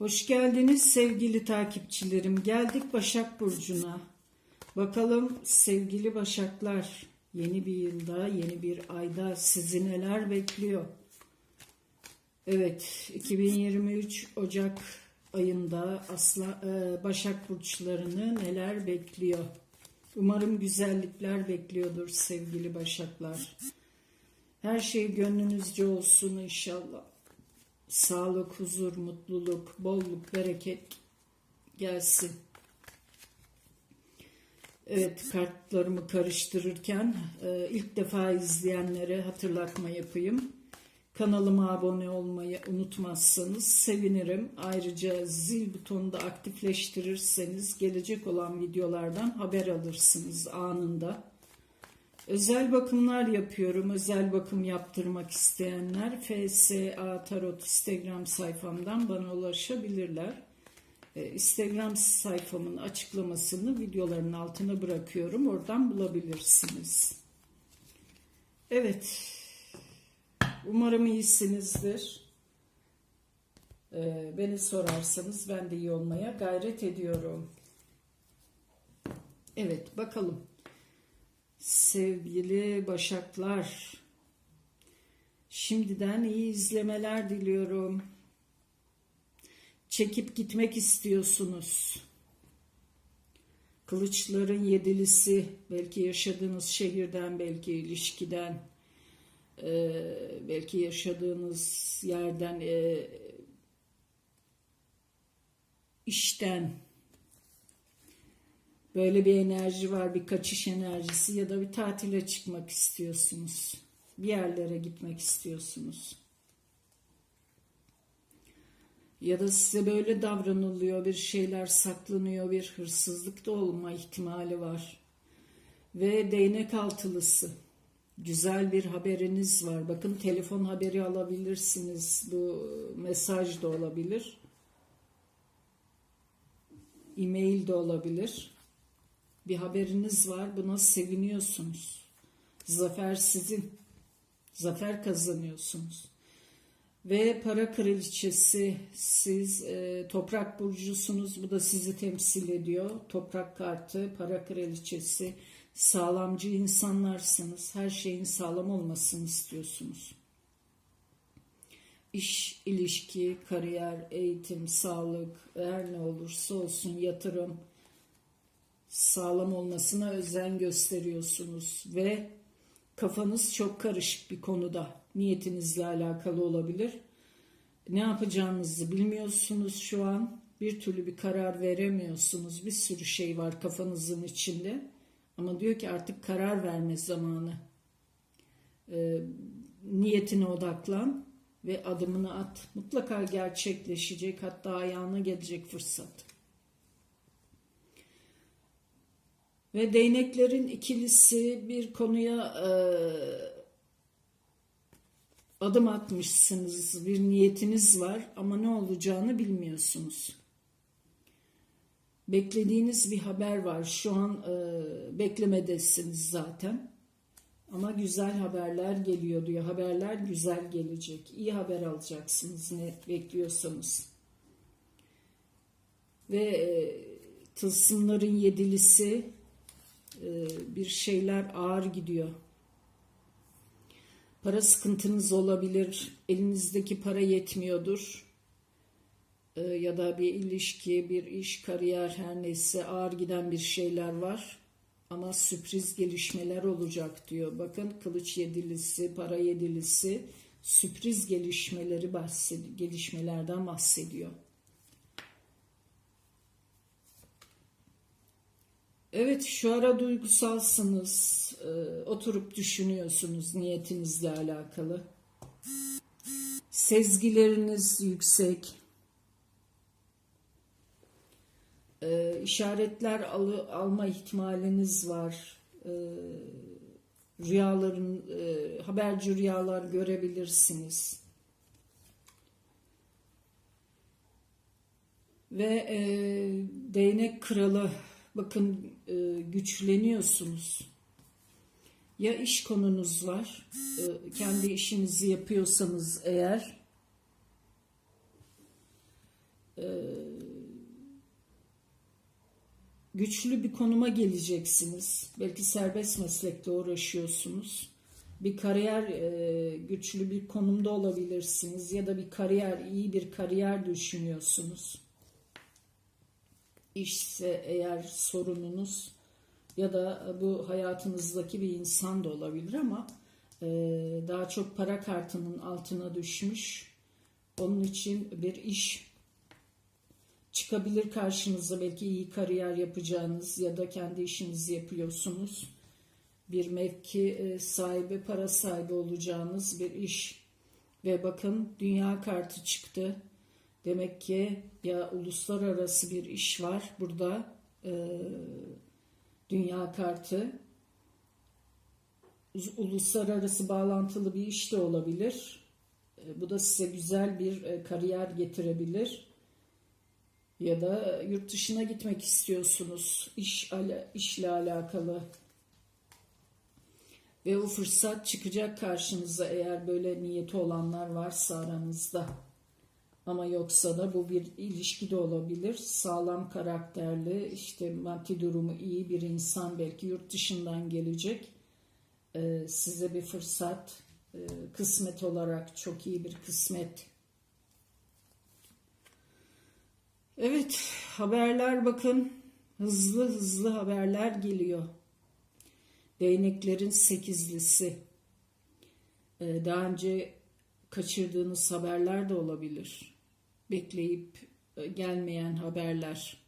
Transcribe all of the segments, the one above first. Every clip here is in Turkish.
Hoş geldiniz sevgili takipçilerim. Geldik Başak Burcu'na. Bakalım sevgili Başaklar yeni bir yılda, yeni bir ayda sizi neler bekliyor? Evet, 2023 Ocak ayında Asla, e, Başak Burçlarını neler bekliyor? Umarım güzellikler bekliyordur sevgili Başaklar. Her şey gönlünüzce olsun inşallah. Sağlık, huzur, mutluluk, bolluk, bereket gelsin. Evet, kartlarımı karıştırırken e, ilk defa izleyenlere hatırlatma yapayım. Kanalıma abone olmayı unutmazsanız sevinirim. Ayrıca zil butonunu da aktifleştirirseniz gelecek olan videolardan haber alırsınız anında. Özel bakımlar yapıyorum. Özel bakım yaptırmak isteyenler FSA Tarot Instagram sayfamdan bana ulaşabilirler. Ee, Instagram sayfamın açıklamasını videoların altına bırakıyorum. Oradan bulabilirsiniz. Evet. Umarım iyisinizdir. Ee, beni sorarsanız ben de iyi olmaya gayret ediyorum. Evet bakalım. Sevgili Başaklar, şimdiden iyi izlemeler diliyorum. Çekip gitmek istiyorsunuz. Kılıçların yedilisi, belki yaşadığınız şehirden, belki ilişkiden, e, belki yaşadığınız yerden, e, işten, Böyle bir enerji var, bir kaçış enerjisi ya da bir tatile çıkmak istiyorsunuz. Bir yerlere gitmek istiyorsunuz. Ya da size böyle davranılıyor, bir şeyler saklanıyor, bir hırsızlık da olma ihtimali var. Ve değnek altılısı. Güzel bir haberiniz var. Bakın telefon haberi alabilirsiniz. Bu mesaj da olabilir. E-mail de olabilir bir haberiniz var. Buna seviniyorsunuz. Zafer sizin. Zafer kazanıyorsunuz. Ve para kraliçesi siz e, toprak burcusunuz. Bu da sizi temsil ediyor. Toprak kartı, para kraliçesi. Sağlamcı insanlarsınız. Her şeyin sağlam olmasını istiyorsunuz. İş, ilişki, kariyer, eğitim, sağlık, her ne olursa olsun yatırım, sağlam olmasına özen gösteriyorsunuz ve kafanız çok karışık bir konuda niyetinizle alakalı olabilir. Ne yapacağınızı bilmiyorsunuz şu an. Bir türlü bir karar veremiyorsunuz. Bir sürü şey var kafanızın içinde. Ama diyor ki artık karar verme zamanı. E, niyetine odaklan ve adımını at. Mutlaka gerçekleşecek hatta ayağına gelecek fırsat. Ve değneklerin ikilisi bir konuya e, adım atmışsınız, bir niyetiniz var ama ne olacağını bilmiyorsunuz. Beklediğiniz bir haber var. Şu an e, beklemedesiniz zaten. Ama güzel haberler geliyor diyor. Haberler güzel gelecek. İyi haber alacaksınız ne bekliyorsanız. Ve e, tılsımların yedilisi bir şeyler ağır gidiyor. Para sıkıntınız olabilir. Elinizdeki para yetmiyordur. E, ya da bir ilişki, bir iş, kariyer her neyse ağır giden bir şeyler var. Ama sürpriz gelişmeler olacak diyor. Bakın kılıç yedilisi, para yedilisi sürpriz gelişmeleri bahsediyor, gelişmelerden bahsediyor. Evet şu ara duygusalsınız. Ee, oturup düşünüyorsunuz niyetinizle alakalı. Sezgileriniz yüksek. Ee, işaretler al alma ihtimaliniz var. Ee, rüyaların, e, haberci rüyalar görebilirsiniz. Ve e, değnek kralı bakın e, güçleniyorsunuz. Ya iş konunuz var, e, kendi işinizi yapıyorsanız eğer, güçlü bir konuma geleceksiniz. Belki serbest meslekle uğraşıyorsunuz. Bir kariyer e, güçlü bir konumda olabilirsiniz ya da bir kariyer iyi bir kariyer düşünüyorsunuz. İşse eğer sorununuz ya da bu hayatınızdaki bir insan da olabilir ama e, daha çok para kartının altına düşmüş. Onun için bir iş çıkabilir karşınıza belki iyi kariyer yapacağınız ya da kendi işinizi yapıyorsunuz. Bir mevki e, sahibi, para sahibi olacağınız bir iş. Ve bakın dünya kartı çıktı. Demek ki ya uluslararası bir iş var burada. E, dünya kartı. Uluslararası bağlantılı bir iş de olabilir. E, bu da size güzel bir e, kariyer getirebilir ya da yurt dışına gitmek istiyorsunuz iş işle alakalı ve o fırsat çıkacak karşınıza eğer böyle niyeti olanlar varsa aranızda. Ama yoksa da bu bir ilişki de olabilir. Sağlam karakterli, işte maddi durumu iyi bir insan belki yurt dışından gelecek. Ee, size bir fırsat, e, kısmet olarak çok iyi bir kısmet Evet, haberler bakın. Hızlı hızlı haberler geliyor. Değneklerin sekizlisi. Ee, daha önce kaçırdığınız haberler de olabilir. Bekleyip e, gelmeyen haberler.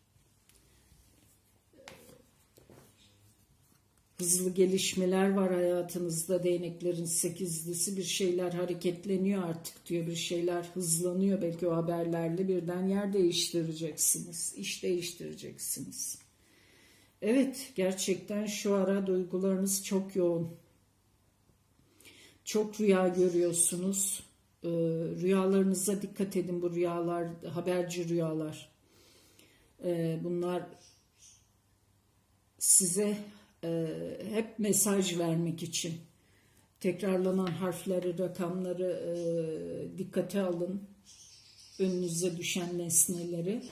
hızlı gelişmeler var hayatınızda değneklerin sekizlisi bir şeyler hareketleniyor artık diyor. Bir şeyler hızlanıyor. Belki o haberlerle birden yer değiştireceksiniz iş değiştireceksiniz. Evet gerçekten şu ara duygularınız çok yoğun. Çok rüya görüyorsunuz ee, rüyalarınıza dikkat edin bu rüyalar haberci rüyalar ee, bunlar size e, hep mesaj vermek için tekrarlanan harfleri, rakamları e, dikkate alın. Önünüze düşen nesneleri.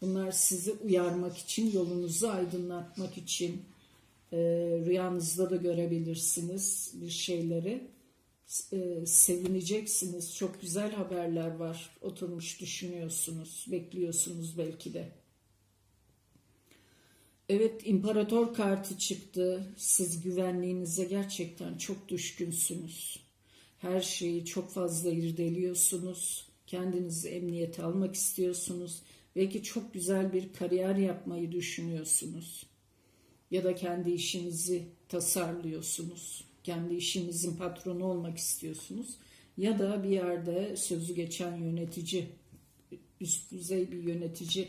Bunlar sizi uyarmak için, yolunuzu aydınlatmak için e, rüyanızda da görebilirsiniz bir şeyleri. E, sevineceksiniz. Çok güzel haberler var. Oturmuş düşünüyorsunuz, bekliyorsunuz belki de. Evet imparator kartı çıktı. Siz güvenliğinize gerçekten çok düşkünsünüz. Her şeyi çok fazla irdeliyorsunuz. Kendinizi emniyete almak istiyorsunuz. Belki çok güzel bir kariyer yapmayı düşünüyorsunuz. Ya da kendi işinizi tasarlıyorsunuz. Kendi işinizin patronu olmak istiyorsunuz. Ya da bir yerde sözü geçen yönetici, üst düzey bir yönetici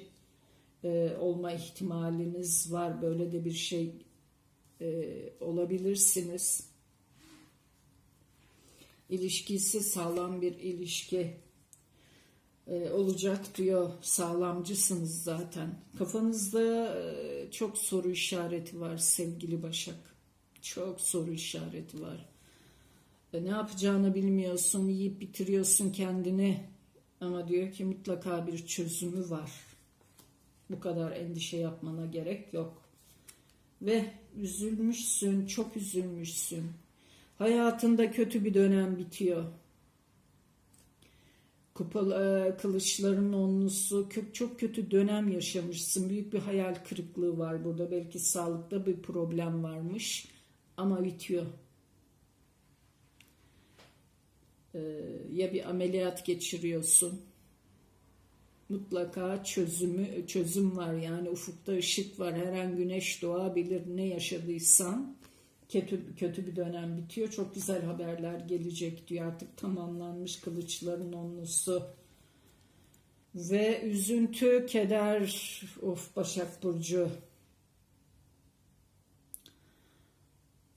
e, olma ihtimaliniz var. Böyle de bir şey e, olabilirsiniz. İlişkisi sağlam bir ilişki e, olacak diyor. Sağlamcısınız zaten. Kafanızda e, çok soru işareti var sevgili Başak. Çok soru işareti var. E, ne yapacağını bilmiyorsun, yiyip bitiriyorsun kendini. Ama diyor ki mutlaka bir çözümü var bu kadar endişe yapmana gerek yok. Ve üzülmüşsün, çok üzülmüşsün. Hayatında kötü bir dönem bitiyor. Kupalı e, kılıçların onlusu çok kötü dönem yaşamışsın. Büyük bir hayal kırıklığı var burada. Belki sağlıkta bir problem varmış ama bitiyor. Ee, ya bir ameliyat geçiriyorsun mutlaka çözümü çözüm var. Yani ufukta ışık var her an güneş doğabilir. Ne yaşadıysan kötü kötü bir dönem bitiyor. Çok güzel haberler gelecek diyor. Artık tamamlanmış kılıçların onlusu. Ve üzüntü keder. Of Başak Burcu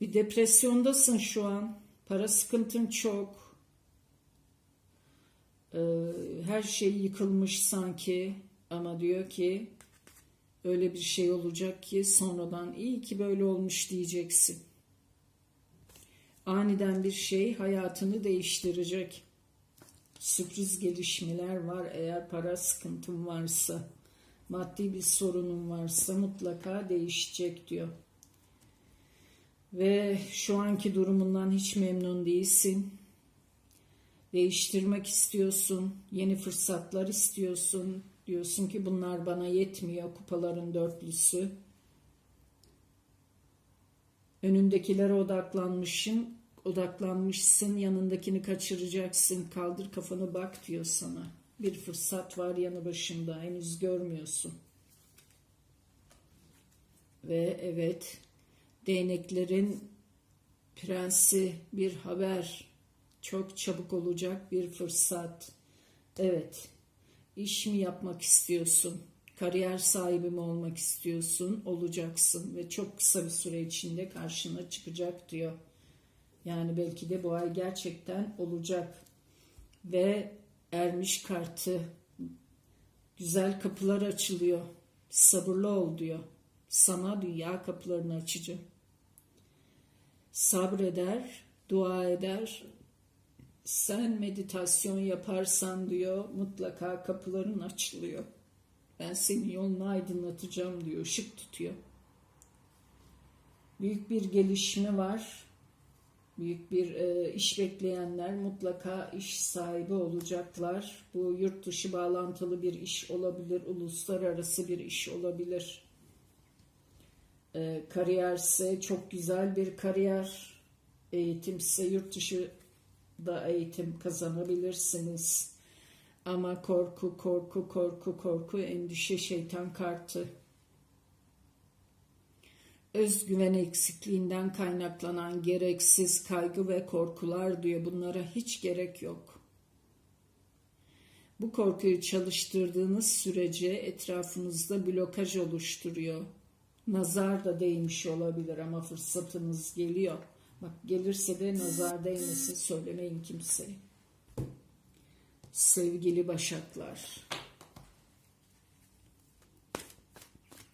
bir depresyondasın şu an para sıkıntın çok ee, her şey yıkılmış sanki ama diyor ki öyle bir şey olacak ki sonradan iyi ki böyle olmuş diyeceksin. Aniden bir şey hayatını değiştirecek. Sürpriz gelişmeler var eğer para sıkıntın varsa. Maddi bir sorunun varsa mutlaka değişecek diyor. Ve şu anki durumundan hiç memnun değilsin. Değiştirmek istiyorsun, yeni fırsatlar istiyorsun. Diyorsun ki bunlar bana yetmiyor kupaların dörtlüsü. Önündekilere odaklanmışsın, odaklanmışsın, yanındakini kaçıracaksın. Kaldır kafanı bak diyor sana. Bir fırsat var yanı başında, henüz görmüyorsun. Ve evet, değneklerin prensi bir haber. Çok çabuk olacak bir fırsat. Evet, iş mi yapmak istiyorsun? Kariyer sahibi mi olmak istiyorsun? Olacaksın ve çok kısa bir süre içinde karşına çıkacak diyor. Yani belki de bu ay gerçekten olacak. Ve ermiş kartı güzel kapılar açılıyor. Sabırlı ol diyor. Sana dünya kapılarını açacağım. Sabreder, dua eder. Sen meditasyon yaparsan diyor mutlaka kapıların açılıyor. Ben senin yolunu aydınlatacağım diyor. Işık tutuyor. Büyük bir gelişme var. Büyük bir e, iş bekleyenler mutlaka iş sahibi olacaklar. Bu yurt dışı bağlantılı bir iş olabilir, uluslararası bir iş olabilir. E, kariyerse çok güzel bir kariyer, eğitimse yurt dışı da eğitim kazanabilirsiniz. Ama korku, korku, korku, korku, endişe, şeytan kartı. Özgüven eksikliğinden kaynaklanan gereksiz kaygı ve korkular diyor. Bunlara hiç gerek yok. Bu korkuyu çalıştırdığınız sürece etrafınızda blokaj oluşturuyor. Nazar da değmiş olabilir ama fırsatınız geliyor. Bak gelirse de nazar değmesin söylemeyin kimseye. Sevgili Başaklar.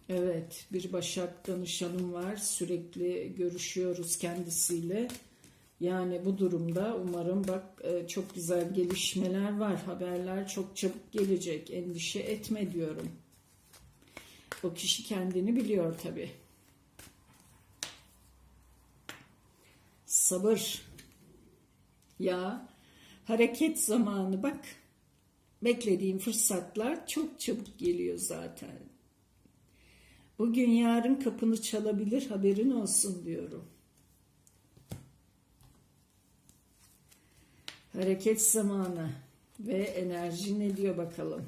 Evet, bir Başak danışanım var. Sürekli görüşüyoruz kendisiyle. Yani bu durumda umarım bak e, çok güzel gelişmeler var. Haberler çok çabuk gelecek. Endişe etme diyorum. O kişi kendini biliyor tabii. Sabır. Ya hareket zamanı bak. Beklediğim fırsatlar çok çabuk geliyor zaten. Bugün yarın kapını çalabilir haberin olsun diyorum. Hareket zamanı ve enerji ne diyor bakalım.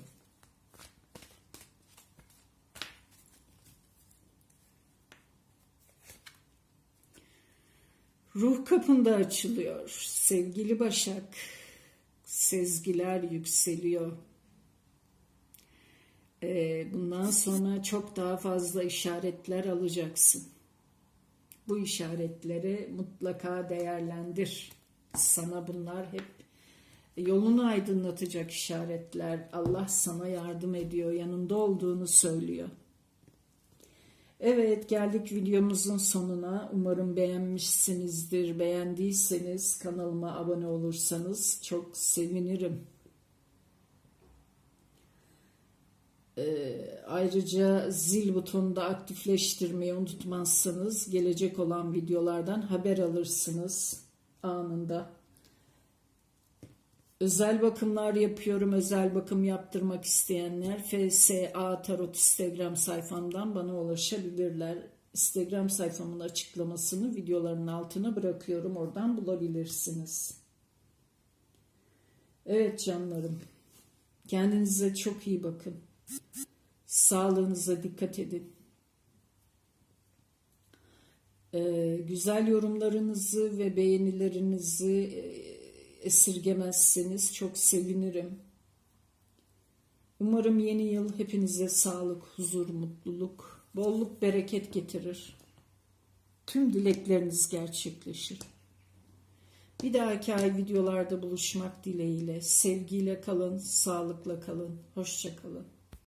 Ruh kapında açılıyor sevgili Başak. Sezgiler yükseliyor. Ee, bundan sonra çok daha fazla işaretler alacaksın. Bu işaretleri mutlaka değerlendir. Sana bunlar hep yolunu aydınlatacak işaretler. Allah sana yardım ediyor, yanında olduğunu söylüyor. Evet geldik videomuzun sonuna. Umarım beğenmişsinizdir. Beğendiyseniz kanalıma abone olursanız çok sevinirim. Ee, ayrıca zil butonunu da aktifleştirmeyi unutmazsanız gelecek olan videolardan haber alırsınız anında. Özel bakımlar yapıyorum. Özel bakım yaptırmak isteyenler FSA Tarot Instagram sayfamdan bana ulaşabilirler. Instagram sayfamın açıklamasını videoların altına bırakıyorum. Oradan bulabilirsiniz. Evet canlarım. Kendinize çok iyi bakın. Sağlığınıza dikkat edin. Ee, güzel yorumlarınızı ve beğenilerinizi e, esirgemezseniz çok sevinirim. Umarım yeni yıl hepinize sağlık, huzur, mutluluk, bolluk, bereket getirir. Tüm dilekleriniz gerçekleşir. Bir dahaki ay videolarda buluşmak dileğiyle. Sevgiyle kalın, sağlıkla kalın, hoşça kalın.